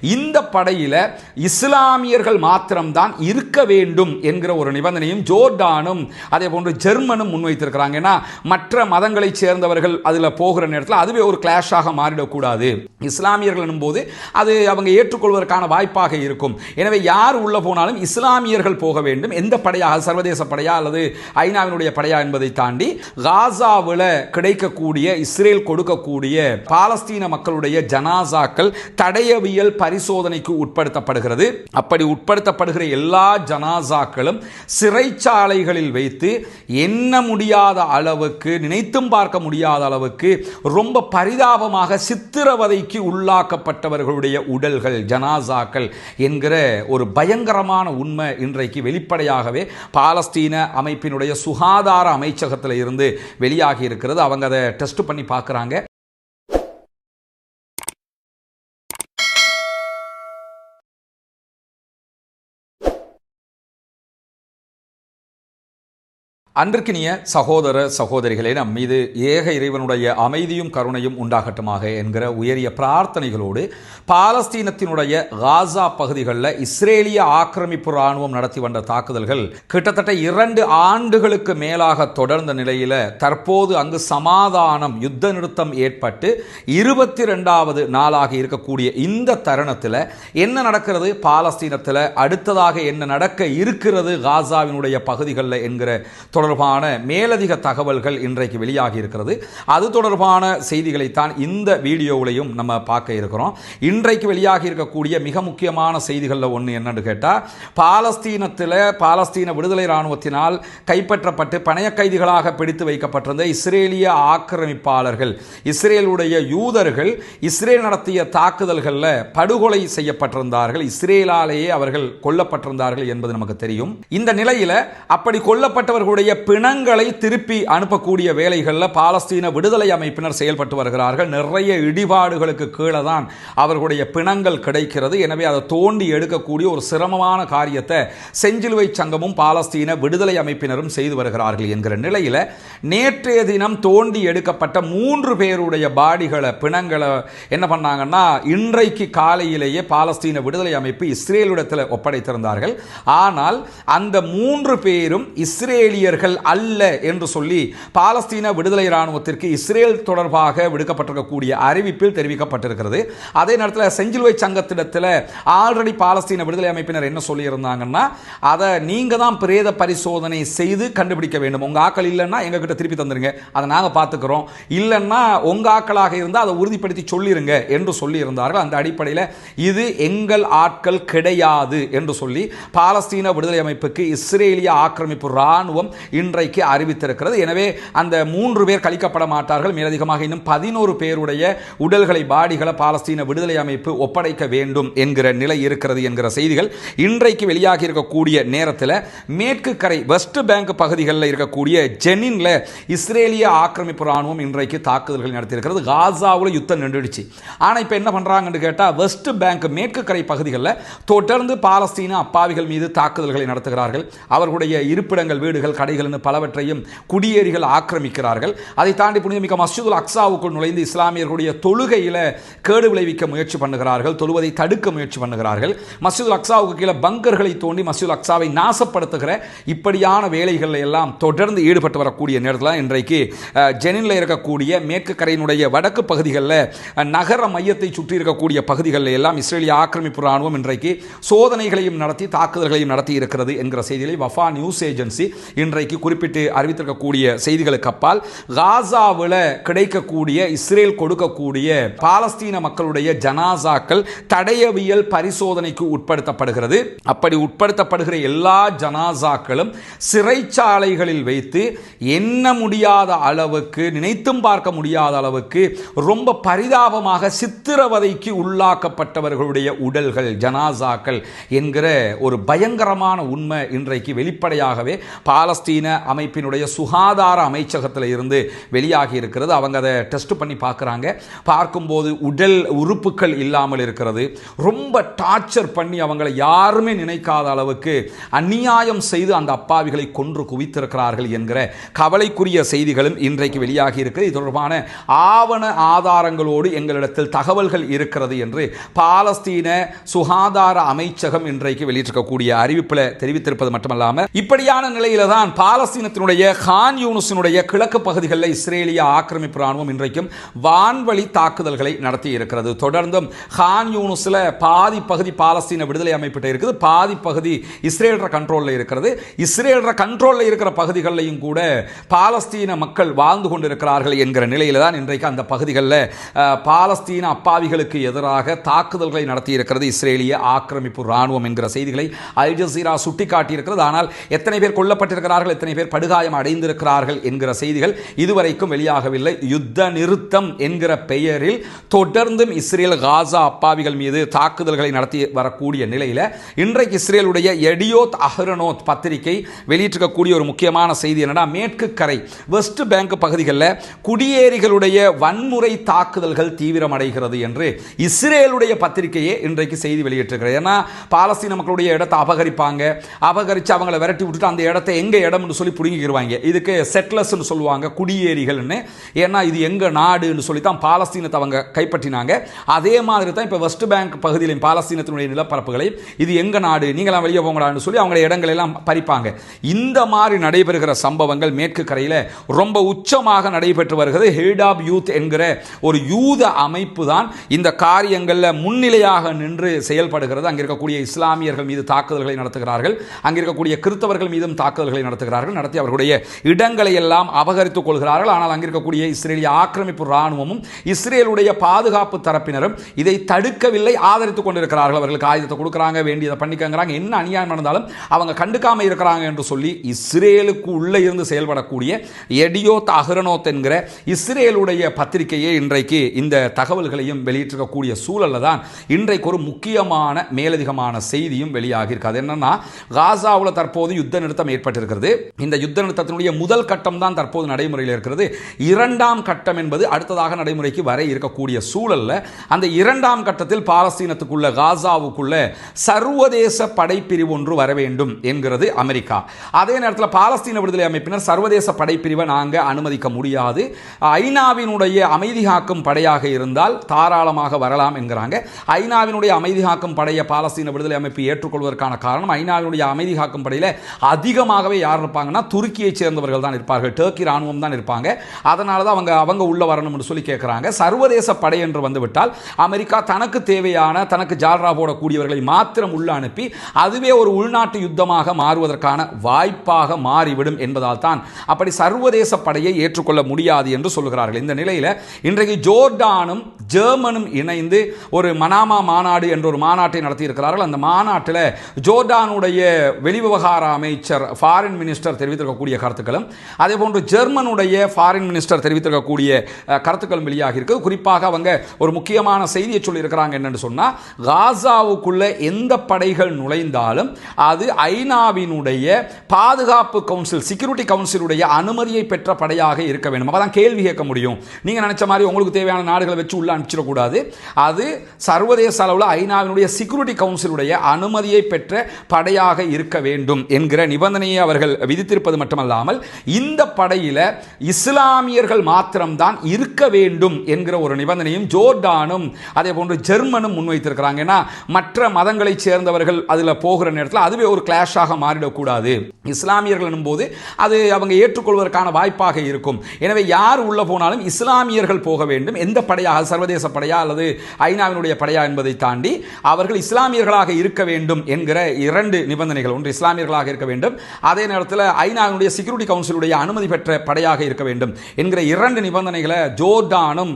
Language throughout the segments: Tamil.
இந்த படையில் இஸ்லாமியர்கள் மாத்திரம்தான் இருக்க வேண்டும் என்கிற ஒரு நிபந்தனையும் ஜோர்டானும் அதே போன்று ஜெர்மனும் முன்வைத்திருக்கிறாங்க. ஏன்னா மற்ற மதங்களைச் சேர்ந்தவர்கள் அதில் போகிற நேரத்தில் அதுவே ஒரு கிளாஷாக மாறிடக்கூடாது. இஸ்லாமியர்கள் போது அது அவங்க ஏற்றுக்கொள்வதற்கான வாய்ப்பாக இருக்கும். எனவே யார் உள்ளே போனாலும் இஸ்லாமியர்கள் போக வேண்டும். எந்த படையாக சர்வதேச படையா அல்லது ஐநாவினுடைய படையா என்பதை தாண்டி காசாவில் கிடைக்கக்கூடிய இஸ்ரேல் கொடுக்கக்கூடிய பாலஸ்தீன மக்களுடைய ஜனாசாக்கள் தடையவியல் பரிசோதனைக்கு உட்படுத்தப்படுகிறது. அப்படி உட்படுத்தப்படுகிற எல்லா ஜனாசாக்களும் சிறைச்சாலைகளில் வைத்து எண்ண முடியாத அளவுக்கு நினைத்தும் பார்க்க முடியாத அளவுக்கு ரொம்ப பரிதாபமாக சித்திரவதைக்கு உள்ளாக்கப்பட்டவர்களுடைய உடல்கள் ஜனாசாக்கள் என்கிற ஒரு பயங்கரமான உண்மை இன்றைக்கு வெளிப்படையாகவே பாலஸ்தீன அமைப்பினுடைய சுகாதார அமைச்சகத்தில் இருந்து வெளியாகி இருக்கிறது. அவங்க அதை டெஸ்ட் பண்ணி பார்க்குறாங்க. அன்றுக்கினிய சகோதர சகோதரிகளே நம் மீது ஏக இறைவனுடைய அமைதியும் கருணையும் உண்டாகட்டுமாக என்கிற உயரிய பிரார்த்தனைகளோடு பாலஸ்தீனத்தினுடைய காசா பகுதிகளில் இஸ்ரேலிய ஆக்கிரமிப்பு இராணுவம் நடத்தி வந்த தாக்குதல்கள் கிட்டத்தட்ட இரண்டு ஆண்டுகளுக்கு மேலாக தொடர்ந்த நிலையில் தற்போது அங்கு சமாதானம் யுத்த நிறுத்தம் ஏற்பட்டு இருபத்தி ரெண்டாவது நாளாக இருக்கக்கூடிய இந்த தருணத்தில் என்ன நடக்கிறது? பாலஸ்தீனத்தில் அடுத்ததாக என்ன நடக்க இருக்கிறது காசாவினுடைய பகுதிகளில் என்கிற தொடர் தொடர்பான மேலதிக தகவல்கள் இன்றைக்கு வெளியாகி இருக்கிறது. அது தொடர்பான செய்திகளைத்தான் இந்த வீடியோவிலையும் நம்ம பார்க்க இருக்கிறோம். இன்றைக்கு வெளியாகி இருக்கக்கூடிய மிக முக்கியமான செய்திகளில் ஒன்று என்னன்னு கேட்டால் பாலஸ்தீனத்தில் பாலஸ்தீன விடுதலை இராணுவத்தினால் கைப்பற்றப்பட்டு பணைய கைதிகளாக பிடித்து வைக்கப்பட்டிருந்த இஸ்ரேலிய ஆக்கிரமிப்பாளர்கள் இஸ்ரேலுடைய யூதர்கள் இஸ்ரேல் நடத்திய தாக்குதல்களில் படுகொலை செய்யப்பட்டிருந்தார்கள். இஸ்ரேலாலேயே அவர்கள் கொல்லப்பட்டிருந்தார்கள் என்பது நமக்கு தெரியும். இந்த நிலையில் அப்படி கொல்லப்பட்டவர்களுடைய பிணங்களை திருப்பி அனுப்பக்கூடிய வேலைகளில் பாலஸ்தீன விடுதலை அமைப்பினர் செயல்பட்டு வருகிறார்கள். நிறைய இடிபாடுகளுக்கு கீழே தான் அவர்களுடைய பிணங்கள் கிடைக்கிறது. எனவே அதை தோண்டி எடுக்கக்கூடிய ஒரு சிரமமான காரியத்தை செஞ்சிலுவை சங்கமும் பாலஸ்தீன விடுதலை அமைப்பினரும் செய்து வருகிறார்கள் என்கிற நிலையில் நேற்றைய தினம் தோண்டி எடுக்கப்பட்ட மூன்று பேருடைய பாடிகளை பிணங்களை என்ன பண்ணாங்கன்னா இன்றைக்கு காலையிலேயே பாலஸ்தீன விடுதலை அமைப்பு இஸ்ரேலிடத்தில் ஒப்படைத்திருந்தார்கள். ஆனால் அந்த மூன்று பேரும் இஸ்ரேலியர்கள் அல்ல என்று சொல்லி பாலஸ்தீன விடுதலை இராணுவத்திற்கு இஸ்ரேல் தொடர்பாக விடுக்கப்பட்டிருக்கக்கூடிய அறிவிப்பில் தெரிவிக்கப்பட்டிருக்கிறது. அதே நேரத்தில் செஞ்சிலுவை சங்கத்திடத்தில் ஆல்ரெடி பாலஸ்தீன விடுதலை அமைப்பினர் என்ன சொல்லியிருந்தாங்கன்னா அதை நீங்கள் தான் பிரேத பரிசோதனை செய்து கண்டுபிடிக்க வேண்டும். உங்கள் ஆக்கள் இல்லைன்னா எங்ககிட்ட திருப்பி தந்துருங்க. அதை நாங்கள் பார்த்துக்கிறோம் இல்லைன்னா உங்கள் ஆக்களாக இருந்தால் அதை உறுதிப்படுத்தி சொல்லிருங்க என்று சொல்லியிருந்தார்கள். அந்த அடிப்படையில் இது எங்கள் ஆட்கள் கிடையாது என்று சொல்லி பாலஸ்தீன விடுதலை அமைப்புக்கு இஸ்ரேலிய ஆக்கிரமிப்பு இராணுவம் இன்றைக்கு அறிவித்திருக்கிறது. எனவே அந்த மூன்று பேர் கழிக்கப்பட மாட்டார்கள். மேலதிகமாக இன்னும் பதினோரு பேருடைய உடல்களை பாடிகளை பாலஸ்தீன விடுதலை அமைப்பு ஒப்படைக்க வேண்டும் என்கிற நிலை இருக்கிறது என்கிற செய்திகள் இன்றைக்கு வெளியாகி இருக்கக்கூடிய நேரத்தில் மேற்கு கரை வெஸ்ட் பேங்க் பகுதிகளில் இருக்கக்கூடிய ஜெனின்ல இஸ்ரேலிய ஆக்கிரமிப்பு ராணுவம் இன்றைக்கு தாக்குதல்கள் நடத்தியிருக்கிறது. காசாவில் யுத்தம் நின்றுடுச்சு. ஆனால் இப்போ என்ன பண்ணுறாங்கன்னு கேட்டால் வெஸ்ட் பேங்க் மேற்கு கரை பகுதிகளில் தொடர்ந்து பாலஸ்தீன அப்பாவிகள் மீது தாக்குதல்களை நடத்துகிறார்கள். அவர்களுடைய இருப்பிடங்கள் வீடுகள் கடைகள் கடைகள்னு பலவற்றையும் குடியேறிகள் ஆக்கிரமிக்கிறார்கள். அதை தாண்டி புனிதமிக்க மசூதுல் அக்சாவுக்குள் நுழைந்து இஸ்லாமியர்களுடைய தொழுகையில் கேடு விளைவிக்க முயற்சி பண்ணுகிறார்கள் தொழுவதை தடுக்க முயற்சி பண்ணுகிறார்கள். மசூதுல் அக்ஸாவுக்கு கீழே பங்கர்களை தோண்டி மசூதுல் அக்சாவை நாசப்படுத்துகிற இப்படியான வேலைகளில் எல்லாம் தொடர்ந்து ஈடுபட்டு வரக்கூடிய நேரத்தில் இன்றைக்கு ஜெனினில் இருக்கக்கூடிய மேற்கு கரையினுடைய வடக்கு பகுதிகளில் நகர மையத்தை சுற்றி இருக்கக்கூடிய பகுதிகளில் எல்லாம் இஸ்ரேலிய ஆக்கிரமிப்பு ராணுவம் இன்றைக்கு சோதனைகளையும் நடத்தி தாக்குதல்களையும் நடத்தி இருக்கிறது என்கிற செய்திகளை வஃபா நியூஸ் ஏஜென்சி இன்றைக்கு குறிப்பிட்டு அறிவித்திருக்கக்கூடிய செய்திகளுக்கு அப்பால் காசாவில் கிடைக்கக்கூடிய இஸ்ரேல் கொடுக்கக்கூடிய பாலஸ்தீன மக்களுடைய ஜனாசாக்கள் தடையவியல் பரிசோதனைக்கு உட்படுத்தப்படுகிறது. அப்படி உட்படுத்தப்படுகிற எல்லா ஜனாசாக்களும் சிறைச்சாலைகளில் வைத்து எண்ண முடியாத அளவுக்கு நினைத்தும் பார்க்க முடியாத அளவுக்கு ரொம்ப பரிதாபமாக சித்திரவதைக்கு உள்ளாக்கப்பட்டவர்களுடைய உடல்கள் ஜனாசாக்கள் என்கிற ஒரு பயங்கரமான உண்மை இன்றைக்கு வெளிப்படையாகவே பாலஸ்தீன பாலஸ்தீன அமைப்பினுடைய சுகாதார அமைச்சகத்தில் இருந்து வெளியாகி இருக்கிறது. அவங்க அதை டெஸ்ட் பண்ணி பார்க்குறாங்க. பார்க்கும்போது உடல் உறுப்புகள் இல்லாமல் இருக்கிறது. ரொம்ப டார்ச்சர் பண்ணி அவங்களை யாருமே நினைக்காத அளவுக்கு அநியாயம் செய்து அந்த அப்பாவிகளை கொன்று குவித்திருக்கிறார்கள் என்கிற கவலைக்குரிய செய்திகளும் இன்றைக்கு வெளியாகி இருக்கிறது இது தொடர்பான ஆவண ஆதாரங்களோடு எங்களிடத்தில் தகவல்கள் இருக்கிறது என்று பாலஸ்தீன சுகாதார அமைச்சகம் இன்றைக்கு வெளியிட்டிருக்கக்கூடிய அறிவிப்பில் தெரிவித்திருப்பது மட்டுமல்லாமல் இப்படியான நிலையில தான் பாலஸ்தீனத்தினுடைய ஹான் யூனுஸினுடைய கிழக்கு பகுதிகளில் இஸ்ரேலிய ஆக்கிரமிப்பு ராணுவம் இன்றைக்கும் வான்வழி தாக்குதல்களை நடத்தி இருக்கிறது தொடர்ந்தும் ஹான் யூனுஸ்ல பாதி பகுதி பாலஸ்தீன விடுதலை அமைப்பிட்ட இருக்குது பாதி பகுதி இஸ்ரேல்ற கண்ட்ரோலில் இருக்கிறது. இஸ்ரேல்ற கண்ட்ரோல்ல இருக்கிற பகுதிகளிலையும் கூட பாலஸ்தீன மக்கள் வாழ்ந்து கொண்டிருக்கிறார்கள் என்கிற நிலையில் தான் இன்றைக்கு அந்த பகுதிகளில் பாலஸ்தீன அப்பாவிகளுக்கு எதிராக தாக்குதல்களை நடத்தி இருக்கிறது இஸ்ரேலிய ஆக்கிரமிப்பு ராணுவம் என்கிற செய்திகளை அல் ஜசீரா சுட்டிக்காட்டி இருக்கிறது ஆனால் எத்தனை பேர் கொல்லப்பட்டிருக்கிறார்கள் எத்தனை பேர் படுகாயம் அடைந்திருக்கிறார்கள் என்கிற செய்திகள் இதுவரைக்கும் வெளியாகவில்லை. யுத்த நிறுத்தம் என்கிற பெயரில் தொடர்ந்தும் இஸ்ரேல் காசா அப்பாவிகள் மீது தாக்குதல்களை நடத்தி வரக்கூடிய நிலையில் இன்றைக்கு இஸ்ரேலுடைய எடியோத் அஹ்ரனோத் பத்திரிகை வெளியிட்டிருக்கக்கூடிய ஒரு முக்கியமான செய்தி என்னன்னா மேற்கு கரை வெஸ்ட் பேங்க் பகுதிகளில் குடியேறிகளுடைய வன்முறை தாக்குதல்கள் தீவிரமடைகிறது என்று இஸ்ரேலுடைய பத்திரிகையே இன்றைக்கு செய்தி வெளியிட்டிருக்கிறது. ஏன்னா பாலஸ்தீன மக்களுடைய இடத்தை அபகரிப்பாங்க. அபகரித்து அவங்கள விரட்டி விட்டுட்டு அந்த இடத்தை எங்கே இடம் இடம்னு சொல்லி பிடுங்கிக்கிடுவாங்க இதுக்கு செட்லர்ஸ்னு சொல்லுவாங்க குடியேறிகள்னு. ஏன்னா இது எங்க நாடுன்னு சொல்லி தான் பாலஸ்தீனத்தை அவங்க கைப்பற்றினாங்க. அதே மாதிரி தான் இப்போ வெஸ்ட் பேங்க் பகுதியிலையும் பாலஸ்தீனத்தினுடைய நிலப்பரப்புகளை இது எங்கள் நாடு நீங்களாம் வெளியே போங்கடான்னு சொல்லி அவங்கள இடங்களெல்லாம் பறிப்பாங்க. இந்த மாதிரி நடைபெறுகிற சம்பவங்கள் மேற்கு கரையில் ரொம்ப உச்சமாக நடைபெற்று வருகிறது. ஹெட் ஆப் யூத் என்கிற ஒரு யூத அமைப்பு தான் இந்த காரியங்களில் முன்னிலையாக நின்று செயல்படுகிறது. அங்கே இருக்கக்கூடிய இஸ்லாமியர்கள் மீது தாக்குதல்களை நடத்துகிறார்கள். அங்கே இருக்கக்கூடிய கிறிஸ்தவர்கள் மீதும் தாக்குதல்களை நடத்துகிறார்கள். நடத்தி அவர்களுடைய இடங்களை எல்லாம் அபகரித்துக் கொள்கிறார்கள். ஆனால் அங்கே இருக்கக்கூடிய இஸ்ரேலிய ஆக்கிரமிப்பு ராணுவமும் இஸ்ரேலுடைய பாதுகாப்பு தரப்பினரும் இதை தடுக்கவில்லை ஆதரித்துக் கொண்டிருக்கிறார்கள். அவர்களுக்கு ஆயுதத்தை கொடுக்குறாங்க வேண்டியதை பண்ணிக்கங்கிறாங்க. என்ன அநியாயம் நடந்தாலும் அவங்க கண்டுக்காமல் இருக்கிறாங்க என்று சொல்லி இஸ்ரேலுக்கு உள்ளே இருந்து செயல்படக்கூடிய எடியோத் அஹ்ரனோத் என்கிற இஸ்ரேலுடைய பத்திரிகையே இன்றைக்கு இந்த தகவல்களையும் வெளியிட்டிருக்கக்கூடிய சூழலில் தான் இன்றைக்கு ஒரு முக்கியமான மேலதிகமான செய்தியும் வெளியாகியிருக்கு. அது என்னன்னா காசாவில் தற்போது யுத்த நிறுத்தம் ஏற்பட்டிருக்கிறது. இந்த யுத்த நிறுத்தத்தினுடைய முதல் கட்டம் தான் தற்போது நடைமுறையில் இருக்கிறது. இரண்டாம் கட்டம் என்பது அடுத்ததாக நடைமுறைக்கு வர இருக்கக்கூடிய சூழல்ல அந்த இரண்டாம் கட்டத்தில் பாலஸ்தீனத்துக்குள்ள காசாவுக்குள்ள சர்வதேச படைப்பிரிவு ஒன்று வர வேண்டும் என்கிறது அமெரிக்கா. அதே நேரத்தில் பாலஸ்தீன விடுதலை அமைப்பினர் சர்வதேச படைப்பிரிவை நாங்கள் அனுமதிக்க முடியாது. ஐநாவினுடைய அமைதி காக்கும் படையாக இருந்தால் தாராளமாக வரலாம் என்கிறாங்க. ஐநாவினுடைய அமைதி காக்கும் படையை பாலஸ்தீன விடுதலை அமைப்பு ஏற்றுக்கொள்வதற்கான காரணம் ஐநாவினுடைய அமைதி காக்கும் படையில் அதிகமாகவே யார் இருப்பாங்கன்னா துருக்கியை சேர்ந்தவர்கள் தான் இருப்பார்கள். டர்க்கி ராணுவம் தான் இருப்பாங்க. அதனால தான் அவங்க அவங்க உள்ள வரணும்னு சொல்லி கேட்குறாங்க சர்வதேச படை என்று வந்துவிட்டால் அமெரிக்கா தனக்கு தேவையான தனக்கு ஜால்ரா போடக்கூடியவர்களை மாத்திரம் உள்ள அனுப்பி அதுவே ஒரு உள்நாட்டு யுத்தமாக மாறுவதற்கான வாய்ப்பாக மாறிவிடும் என்பதால் தான் அப்படி சர்வதேச படையை ஏற்றுக்கொள்ள முடியாது என்று சொல்கிறார்கள். இந்த நிலையில் இன்றைக்கு ஜோர்டானும் ஜெர்மனும் இணைந்து ஒரு மனாமா மாநாடு என்ற ஒரு மாநாட்டை நடத்தியிருக்கிறார்கள். அந்த மாநாட்டில் ஜோர்டானுடைய வெளிவிவகார அமைச்சர் ஃபாரின் மினிஸ்டர் தெரிவித்திருக்கக்கூடிய கருத்துக்களும் அதே போன்று ஜெர்மனுடைய ஃபாரின் மினிஸ்டர் தெரிவித்திருக்கக்கூடிய கருத்துக்களும் வெளியாக இருக்குது குறிப்பாக அவங்க ஒரு முக்கியமான செய்தியை சொல்லியிருக்கிறாங்க என்னென்னு சொன்னால் காசாவுக்குள்ள எந்த படைகள் நுழைந்தாலும் அது ஐநாவினுடைய பாதுகாப்பு கவுன்சில் செக்யூரிட்டி கவுன்சிலுடைய அனுமதியை பெற்ற படையாக இருக்க வேண்டும். அப்போ தான் கேள்வி கேட்க முடியும். நீங்கள் நினச்ச மாதிரி உங்களுக்கு தேவையான நாடுகளை வச்சு உள்ள அனுப்பிச்சிடக்கூடாது. அது சர்வதேச அளவில் ஐநாவினுடைய செக்யூரிட்டி கவுன்சிலுடைய அனுமதியை பெற்ற படையாக இருக்க வேண்டும் என்கிற நிபந்தனையை அவர்கள் விதித்திருப்பது மட்டுமல்லாமல் இந்த படையில் இஸ்லாமியர்கள் மாத்திரம்தான் இருக்க வேண்டும் என்கிற ஒரு நிபந்தனையும் ஜோர்டானும் அதே போன்று ஜெர்மனும் முன்வைத்திருக்கிறாங்க. ஏன்னா மற்ற மதங்களைச் சேர்ந்தவர்கள் அதில் போகிற நேரத்தில் அதுவே ஒரு கிளாஷாக மாறிடக்கூடாது. இஸ்லாமியர்கள் எனும்போது அது அவங்க ஏற்றுக்கொள்வதற்கான வாய்ப்பாக இருக்கும். எனவே யார் உள்ள போனாலும் இஸ்லாமியர்கள் போக வேண்டும். எந்த படையாக சர்வதேச சர்வதேச படையா அல்லது ஐநாவினுடைய படையா என்பதை தாண்டி அவர்கள் இஸ்லாமியர்களாக இருக்க வேண்டும் என்கிற இரண்டு நிபந்தனைகள். ஒன்று இஸ்லாமியர்களாக இருக்க வேண்டும். அதே நேரத்தில் ஐநாவினுடைய செக்யூரிட்டி கவுன்சிலுடைய அனுமதி பெற்ற படையாக இருக்க வேண்டும் என்கிற இரண்டு நிபந்தனைகளை ஜோர்டானும்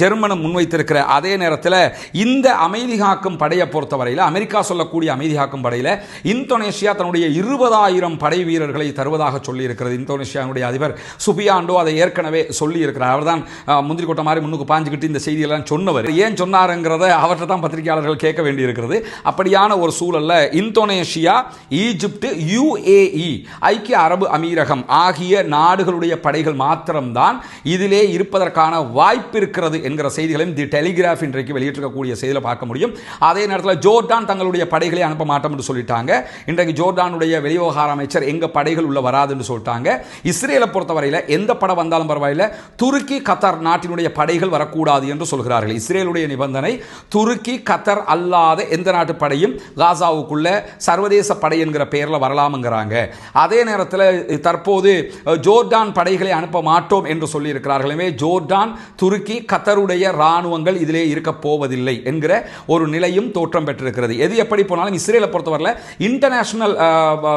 ஜெர்மனும் முன்வைத்திருக்கிற அதே நேரத்தில் இந்த அமைதி காக்கும் படையை பொறுத்தவரையில் அமெரிக்கா சொல்லக்கூடிய அமைதி காக்கும் படையில் இந்தோனேஷியா தன்னுடைய இருபதாயிரம் படை வீரர்களை தருவதாக சொல்லியிருக்கிறது. இந்தோனேஷியாவுடைய அதிபர் சுபியாண்டோ அதை ஏற்கனவே சொல்லியிருக்கிறார். அவர் தான் முந்திரி கொட்ட மாதிரி முன்னுக்கு பாஞ்சுக்கிட்டு இந்த செய்தி செய்தியெல்லாம் சொன்னவர். ஏன் சொன்னாருங்கிறத அவர்கிட்ட தான் பத்திரிகையாளர்கள் கேட்க வேண்டியிருக்கிறது. அப்படியான ஒரு சூழல்ல இந்தோனேஷியா ஈஜிப்ட் யுஏஇ ஐக்கிய அரபு அமீரகம் ஆகிய நாடுகளுடைய படைகள் மாத்திரம்தான் இதிலே இருப்பதற்கான வாய்ப்பு இருக்கிறது என்கிற செய்திகளையும் தி டெலிகிராஃப் இன்றைக்கு வெளியிட்டிருக்கக்கூடிய செய்தியில் பார்க்க முடியும். அதே நேரத்தில் ஜோர்டான் தங்களுடைய படைகளை அனுப்ப மாட்டோம் என்று சொல்லிட்டாங்க. இன்றைக்கு ஜோர்டானுடைய வெளிவிவகார அமைச்சர் எங்க படைகள் உள்ள வராதுன்னு சொல்லிட்டாங்க. இஸ்ரேலை பொறுத்தவரையில் எந்த படம் வந்தாலும் பரவாயில்ல. துருக்கி கத்தார் நாட்டினுடைய படைகள் வரக்கூடாது என்று சொல்கிறார்கள். இஸ்ரேலுடைய நிபந்தனை துருக்கி கத்தர் அல்லாத எந்த நாட்டு படையும் காசாவுக்குள்ள சர்வதேச படை என்கிற பெயரில் வரலாமுங்கிறாங்க. அதே நேரத்தில் தற்போது ஜோர்டான் படைகளை அனுப்ப மாட்டோம் என்று சொல்லியிருக்கிறார்கள். எனவே ஜோர்டான் துருக்கி கத்தருடைய இராணுவங்கள் இதிலே இருக்க போவதில்லை என்கிற ஒரு நிலையும் தோற்றம் பெற்றிருக்கிறது. எது எப்படி போனாலும் இஸ்ரேலை பொறுத்தவரையில் இன்டர்நேஷனல்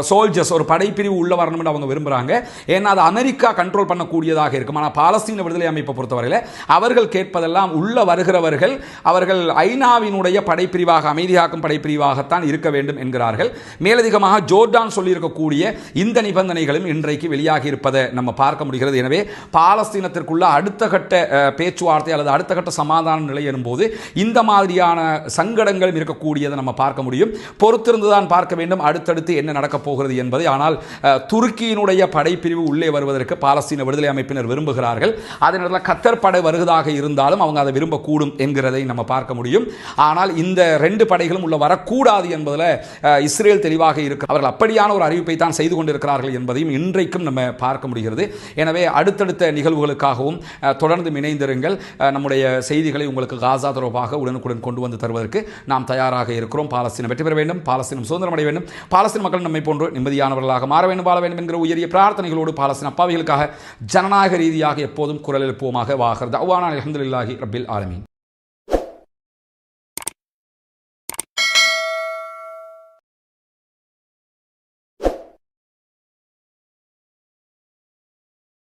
சோல்ஜர்ஸ் ஒரு படைப்பிரிவு உள்ள வரணும்னு அவங்க விரும்புகிறாங்க ஏன்னா அது அமெரிக்கா கண்ட்ரோல் பண்ணக்கூடியதாக இருக்கும். ஆனால் பாலஸ்தீன விடுதலை அமைப்பை பொறுத்தவரையில் அவர்கள் கேட்பதெல்லாம் உள்ள வருகிறவர்கள் அவர்கள் ஐநாவினுடைய படைப்பிரிவாக அமைதியாக்கும் படைப்பிரிவாகத்தான் இருக்க வேண்டும் என்கிறார்கள். மேலதிகமாக ஜோர்டான் சொல்லியிருக்கக்கூடிய இந்த நிபந்தனைகளும் இன்றைக்கு வெளியாகி இருப்பதை நம்ம பார்க்க முடிகிறது. எனவே பாலஸ்தீனத்திற்குள்ள அடுத்த கட்ட பேச்சுவார்த்தை அல்லது அடுத்த கட்ட சமாதான நிலை எனும்போது இந்த மாதிரியான சங்கடங்களும் இருக்கக்கூடியதை நம்ம பார்க்க முடியும். பொறுத்திருந்து தான் பார்க்க வேண்டும் அடுத்தடுத்து என்ன நடக்கப் போகிறது என்பதை. ஆனால் துருக்கியினுடைய படைப்பிரிவு உள்ளே வருவதற்கு பாலஸ்தீன விடுதலை அமைப்பினர் விரும்புகிறார்கள். அதே நேரத்தில் கத்தர் படை வருவதாக இருந்தாலும் அவங்க அதை விரும்பக்கூடும் என்கிறதை நம்ம பார்க்க முடியும். ஆனால் இந்த ரெண்டு படைகளும் உள்ள வரக்கூடாது என்பதில் இஸ்ரேல் தெளிவாக இருக்கு. அவர்கள் அப்படியான ஒரு அறிவிப்பை தான் செய்து கொண்டிருக்கிறார்கள் என்பதையும் இன்றைக்கும் நம்ம பார்க்க முடிகிறது. எனவே அடுத்தடுத்த நிகழ்வுகளுக்காகவும் தொடர்ந்து இணைந்திருங்கள். நம்முடைய செய்திகளை உங்களுக்கு காசா தொடர்பாக உடனுக்குடன் கொண்டு வந்து தருவதற்கு நாம் தயாராக இருக்கிறோம். பாலஸ்தீனம் வெற்றி பெற வேண்டும். பாலஸ்தீனம் சுதந்திரம் அடைய வேண்டும். பாலஸ்தீன மக்கள் நம்மை போன்று நிம்மதியானவர்களாக மாற வேண்டும் வாழ வேண்டும் என்கிற உயரிய பிரார்த்தனைகளோடு பாலஸ்தீன் அப்பாவிகளுக்காக ஜனநாயக ரீதியாக எப்போதும் குரல் எழுப்புவோமாக. வாகிறது அவ்வானா அலமதுல்லாஹி ரபில் alemin.